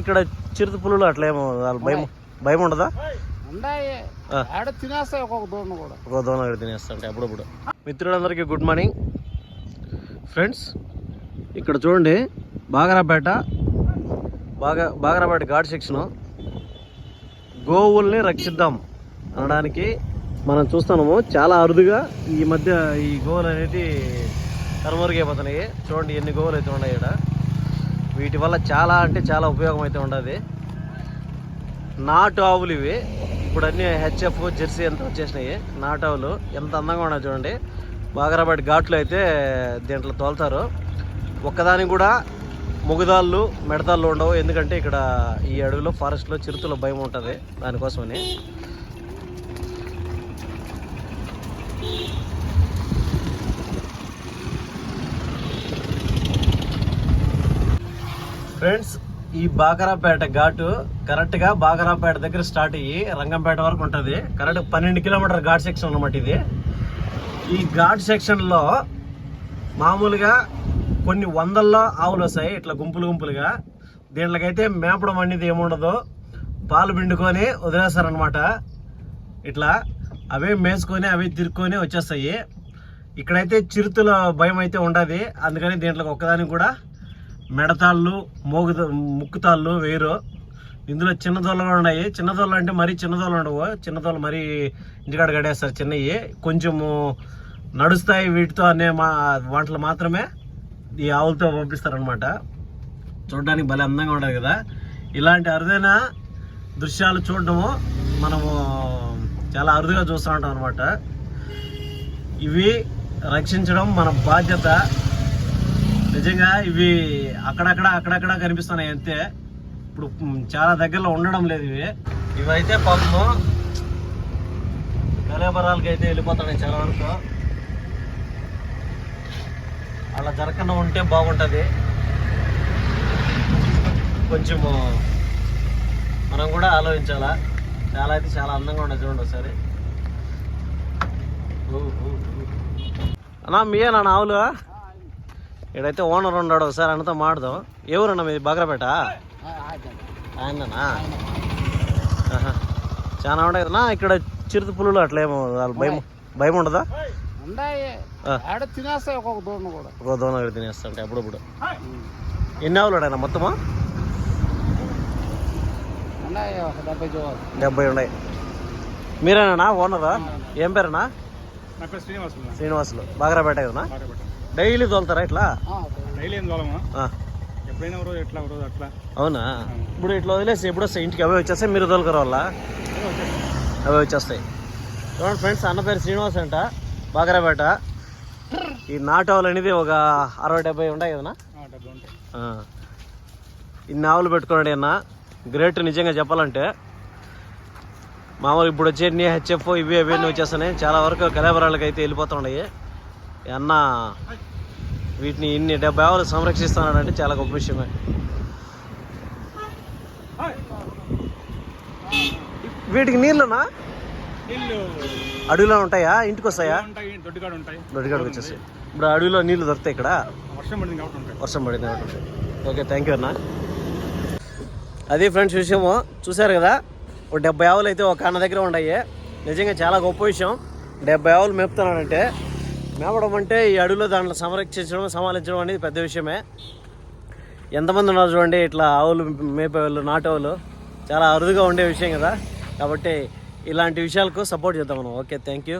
ఇక్కడ చిరుత పులులు అట్లా ఏమో భయం భయం ఉండదా? తినేస్తాయి ఒక్కొక్క కూడా. అప్పుడప్పుడు. మిత్రులందరికీ గుడ్ మార్నింగ్ ఫ్రెండ్స్ ఇక్కడ చూడండి బాగరాపేట బాగా బాగరాపేట ఘాట్ సెక్షను గోవుల్ని రక్షిద్దాం అనడానికి మనం చూస్తున్నాము. చాలా అరుదుగా ఈ మధ్య ఈ గోవులు అనేవి కనుమరుగైపోతున్నాయి. చూడండి ఎన్ని గోవులు అయితే ఉన్నాయి ఇక్కడ వీటి వల్ల చాలా అంటే చాలా ఉపయోగం అయితే ఉండదు. నాటు ఆవులు ఇవి. ఇప్పుడు అన్ని హెచ్ఎఫ్ జెర్సీ ఎంత వచ్చేసినాయి. నాటు ఆవులు ఎంత అందంగా ఉన్నాయి చూడండి. బాగరాబాటి ఘాట్లు అయితే దీంట్లో తోలుతారు. ఒక్కదానికి కూడా ముగుదాళ్ళు మెడతాళ్ళు ఉండవు. ఎందుకంటే ఇక్కడ ఈ అడవిలో ఫారెస్ట్లో చిరుతల భయం ఉంటుంది దానికోసమని. ఫ్రెండ్స్ ఈ బాకరాపేట ఘాటు కరెక్ట్గా దగ్గర స్టార్ట్ అయ్యి రంగంపేట వరకు ఉంటుంది. కరెక్ట్ పన్నెండు కిలోమీటర్ ఘాట్ సెక్షన్ అనమాట ఇది. ఈ ఘాట్ సెక్షన్లో మామూలుగా కొన్ని వందల్లో ఆవులు వస్తాయి ఇట్లా గుంపులు గుంపులుగా. దీంట్లోకైతే మేపడం అనేది ఏముండదు. పాలు పిండుకొని వదిలేస్తారనమాట ఇట్లా అవే మేసుకొని అవే తిరుక్కొని వచ్చేస్తాయి. ఇక్కడైతే చిరుతుల భయం అయితే ఉండదు. అందుకని దీంట్లో ఒక్కదానికి కూడా మెడతాళ్ళు మోగు ముక్కుతాళ్ళు వేరు. ఇందులో చిన్న దొల్లలు ఉన్నాయి. చిన్న దోళ్ళు అంటే మరీ చిన్న దోళ్ళు ఉండవు. చిన్న దోళ్ళు మరీ ఇంటికాడ గడేస్తారు చిన్నవి. కొంచెము నడుస్తాయి వీటితో అనే మా వాటిలో మాత్రమే ఈ ఆవులతో పంపిస్తారనమాట చూడడానికి భలే అందంగా ఉండదు కదా. ఇలాంటి అరుదైన దృశ్యాలు చూడడము మనము చాలా అరుదుగా చూస్తూ ఉంటాం అనమాట ఇవి రక్షించడం మన బాధ్యత. నిజంగా ఇవి అక్కడక్కడ అక్కడక్కడ కనిపిస్తున్నాయి అంతే. ఇప్పుడు చాలా దగ్గరలో ఉండడం లేదు ఇవి. ఇవైతే పాపము కలేబరాలకి అయితే వెళ్ళిపోతున్నాయి చాలా వరకు. అలా జరగకుండా ఉంటే బాగుంటుంది. కొంచెము మనం కూడా ఆలోచించాలా? చాలా అయితే చాలా అందంగా ఉండదు చూడండి ఒకసారి. అన్నా మీయేనా నా ఆవులు ఇక్కడైతే ఓనర్ ఉన్నాడు ఒకసారి అన్నతో మాడదాం ఎవరన్నా మీది? బాగ్రాపేట? ఆయననా? ఆహా. చాలా ఉంటాయి కదా. ఇక్కడ చిరుత పులులు అట్లా ఏమో వాళ్ళ భయం భయం ఉండదా? తినేస్తాయి ఒక్కొక్క దూడను కూడా. ఒక దోన ఇక్కడ తినేస్తుంటే అప్పుడప్పుడు. ఎన్ని ఆవులు ఆయన మొత్తమా? డెబ్బై ఉన్నాయి. మీరేనా ఓనరా? ఏం పేరేనా నా పేరు శ్రీనివాస్ శ్రీనివాసులు. బాగ్రాపేట కదనా? డైలీ తోలుతారా ఇట్లా? డైలీ ఏం ఎప్పుడైనా రోజు ఎట్లా రోజు అట్లా. అవునా? ఇప్పుడు ఇట్లా వదిలేసి ఎప్పుడు వస్తాయి ఇంటికి అవే వచ్చేస్తాయి మీరు తోలుకరా వాళ్ళ? అవే వచ్చేస్తాయి. చూడండి ఫ్రెండ్స్ అన్న పేరు శ్రీనివాస్ అంట బాగరాపేట. ఈ నాటోలు అనేది ఒక అరవై డెబ్బై ఉంటాయి కదనా. ఇన్ని ఆవులు పెట్టుకోండి అన్న. గ్రేట్ నిజంగా చెప్పాలంటే. మామూలు ఇప్పుడు వచ్చే హెచ్ఎఫ్ ఇవి అవి అన్నీ వచ్చేస్తున్నాయి. చాలా వరకు కలేబరాలకి అయితే వెళ్ళిపోతున్నాయి ఈ అన్న వీటిని ఇన్ని డెబ్బై ఆవులు సంరక్షిస్తున్నాడంటే చాలా గొప్ప విషయమే. వీటికి నీళ్ళనా? నీళ్ళు. అడవిలో ఉంటాయా? ఇంటికి వస్తాయా? దొడ్డికాడు వచ్చేసి. ఇప్పుడు అడవిలో నీళ్ళు దొరుకుతాయి ఇక్కడ? వర్షం పడింది కాబట్టి ఉంటాయి. వర్షం పడింది కాబట్టి ఓకే థ్యాంక్ యూ అన్న. అది ఫ్రెండ్స్ విషయము. చూశారు కదా? ఒక డెబ్బై ఆవులు అయితే ఒక అన్న దగ్గర ఉన్నాయి నిజంగా చాలా గొప్ప విషయం. డెబ్బై ఆవులు మేపుతున్నాడంటే మేపడం అంటే ఈ అడవిలో దాంట్లో సంరక్షించడం సమాలించడం అనేది పెద్ద విషయమే. ఎంతమంది ఉన్నారు చూడండి ఇట్లా ఆవులు మేపేవాళ్ళు నాటోళ్ళు చాలా అరుదుగా ఉండే విషయం కదా. కాబట్టి ఇలాంటి విషయాలకు సపోర్ట్ చేద్దాం మనం. Okay thank you